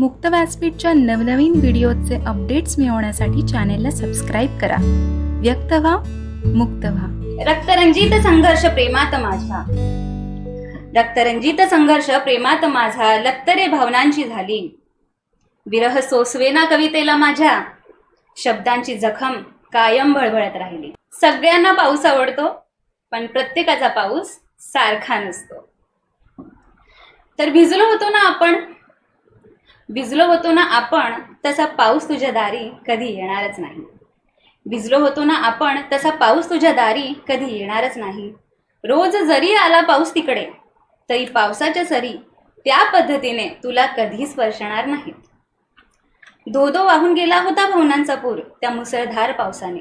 मुक्त व्यासपीठच्या नवनवीन व्हिडिओचे अपडेट्स मिळवण्यासाठी चॅनेलला सबस्क्राईब करा. व्यक्त व्हा मुक्त व्हा. रक्तरंजित संघर्ष प्रेमात माझा. रक्तरंजित संघर्ष प्रेमात माझा. लक्तरे भावनांची झाली. विरह सोसवेना कवितेला माझ्या. शब्दांची जखम कायम भळभळत राहिली. सगळ्यांना पाऊस आवडतो पण प्रत्येकाचा पाऊस सारखा नसतो. तर भिजलो होतो ना आपण? भिजलो होतो ना आपण तसा पाऊस तुझ्या दारी कधी येणारच नाही. भिजलो होतो ना आपण तसा पाऊस तुझ्या दारी कधी येणारच नाही. रोज जरी आला पाऊस तिकडे तरी पावसाच्या सरी त्या पद्धतीने तुला कधी स्पर्शणार नाहीत. धोधो वाहून गेला होता भावनांचा पूर त्या मुसळधार पावसाने.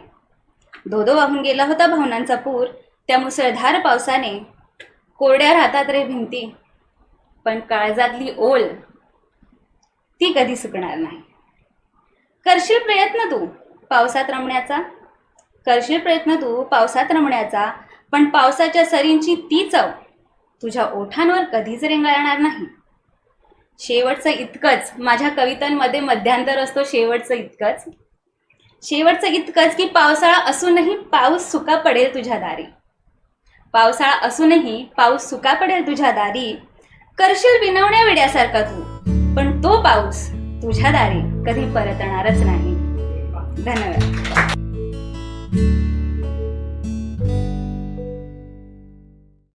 धोधो वाहून गेला होता भावनांचा पूर त्या मुसळधार पावसाने. कोरड्या राहतात रे भिंती पण काळजातली ओल ती कधी सुकणार नाही. करशील प्रयत्न तू पावसात रमण्याचा. करशील प्रयत्न तू पावसात रमण्याचा. पण पावसाच्या सरींची ती चव तुझ्या ओठांवर कधीच रेंगाळणार नाही. शेवटचं इतकंच माझ्या कवितांमध्ये मध्यांतर असतो शेवटचं इतकंच. शेवटचं इतकंच की पावसाळा असूनही पाऊस सुका पडेल तुझ्या दारी. पावसाळा असूनही पाऊस सुका पडेल तुझ्या दारी. करशील विनवण्या वेड्यासारखा तू पण तो पाऊस तुझ्या दारी कधी परतणारच नाही. धन्यवाद.